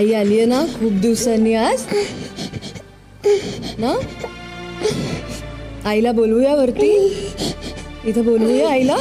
आई आली आहे ना खूप दिवसांनी आज. ना? आईला बोलवूया वरती. इथं बोलवूया आईला.